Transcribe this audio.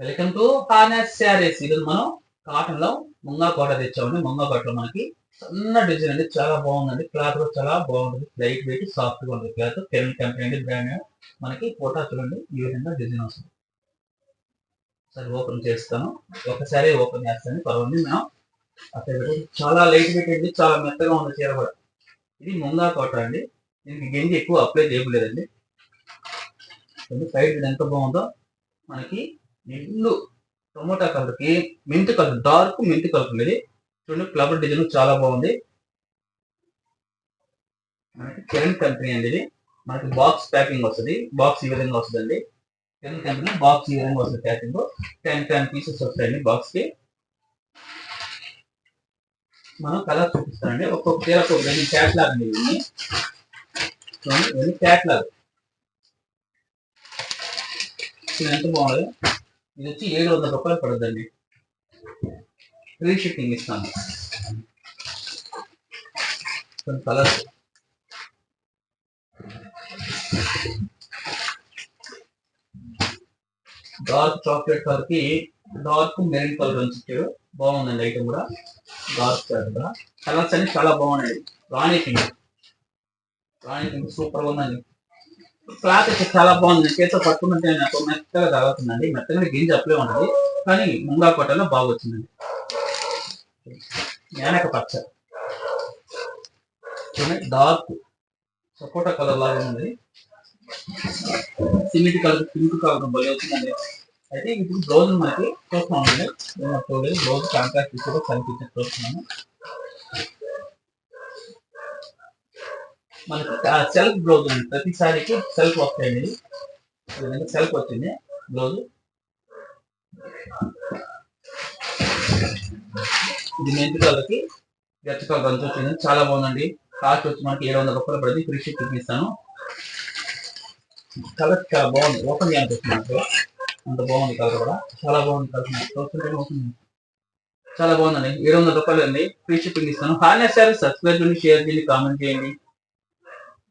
Welcome to honest saris ఈరోజు మనం కాటన్లో ముంగా కోట తెచ్చామండి. ముంగా కోటలో మనకి సన్న డిజైన్ అండి. చాలా బాగుందండి. క్లాత్ కూడా చాలా బాగుంటుంది. లైట్ వెయిట్ సాఫ్ట్గా ఉంటుంది క్లాత్ కెన్ కంపెనీ అండి. బ్రాండ్ మనకి ఫోటో చూడండి. ఈ విధంగా డిజైన్ వస్తుంది. సరే ఓపెన్ చేస్తాను. ఒకసారి ఓపెన్ చేస్తాను. పర్వాలేదు. మనం అక్కడ చాలా లైట్ వెయిట్ అండి. చాలా మెత్తగా ఉంది చీర కూడా. ఇది ముంగా కోట అండి. దీనికి గెంజి ఎక్కువ అప్లై చేయలేదండి సైడ్ ఎంత బాగుందో. మనకి నిండు టొమాటో కలర్కి మెంతి కలర్ డార్క్ మెంతి కలర్ ఉండేది చూడండి ఫ్లవర్ డిజైన్ చాలా బాగుంది. మనకి కిరణ్ కంపెనీ అండి ఇది. మనకి బాక్స్ ప్యాకింగ్ వస్తుంది. బాక్స్ ఈ విధంగా వస్తుందండి. కిరణ్ కంపెనీ బాక్స్ ఈ విధంగా వస్తుంది ప్యాకింగ్ టెన్ టెన్ పీసెస్ వస్తాయండి బాక్స్కి. మనం కలర్ చూపిస్తానండి. ఒక్కొక్క చీర ఒక్కొక్క క్యాట్లాగ్ అండి ఇవన్నీ క్యాట్లాగ్ ఎంత బాగుంది. ఇది వచ్చి ఏడు వందల రూపాయలు పడుతుందండి ఫ్రీ షిప్పింగ్ ఇస్తాను. కొన్ని కలర్స్. డార్క్ చాక్లెట్ కలర్కి డార్క్ మెరీన్ కలర్ వచ్చి బాగుందండి ఐటమ్ కూడా. డార్క్ కలర్ కూడా. కలర్స్ అన్ని చాలా బాగున్నాయి. రాణి పింక్ రాణి పింక్ సూపర్గా ఉందండి. క్లాత్ అయితే చాలా బాగుంది. చేతితో పట్టుకుంటే నాకు మెత్తగా తాగుతుందండి. మెత్తగా గింజ అప్పులే ఉంటుంది కానీ ముంగా కొట్టలో బాగా వచ్చిందండి యానక పచ్చ. డార్క్ సపోటా కలర్ లాగా ఉంది సిమెంట్ కలర్ పింక్ కలర్ భలే వచ్చిందండి. అయితే ఇప్పుడు బ్లౌజ్ మనకి చూస్తున్నామండి. బ్లౌజ్ కాంట్రాక్ట్ కూడా కనిపించే చూస్తున్నాము మనకి సెల్ఫ్ బ్లౌజ్ ఉంది. ప్రతిసారికి సెల్ఫ్ వస్తాయండి విధంగా సెల్ఫ్ వచ్చింది బ్లౌజ్ ఇది మెంతి కలర్కి గచ్చ కలర్ అంతా వచ్చింది చాలా బాగుందండి. కాస్ట్ వచ్చి మనకి ఏడు వందల రూపాయలు పడింది. ఫ్రీ షిప్ ఇస్తాను కలర్ చాలా బాగుంది. ఓపెన్ చేయాలి వచ్చింది అంత బాగుంది కలర్ కూడా. చాలా బాగుంది కలర్ చూస్తుంటే ఓపెన్ చాలా బాగుందండి. ఏడు వందల రూపాయలు అండి. ఫ్రీ షిప్పింగ్ ఇస్తాను హార్నెస్ సార్ సబ్స్క్రైబ్ చేయండి షేర్ చేయండి కామెంట్ చేయండి.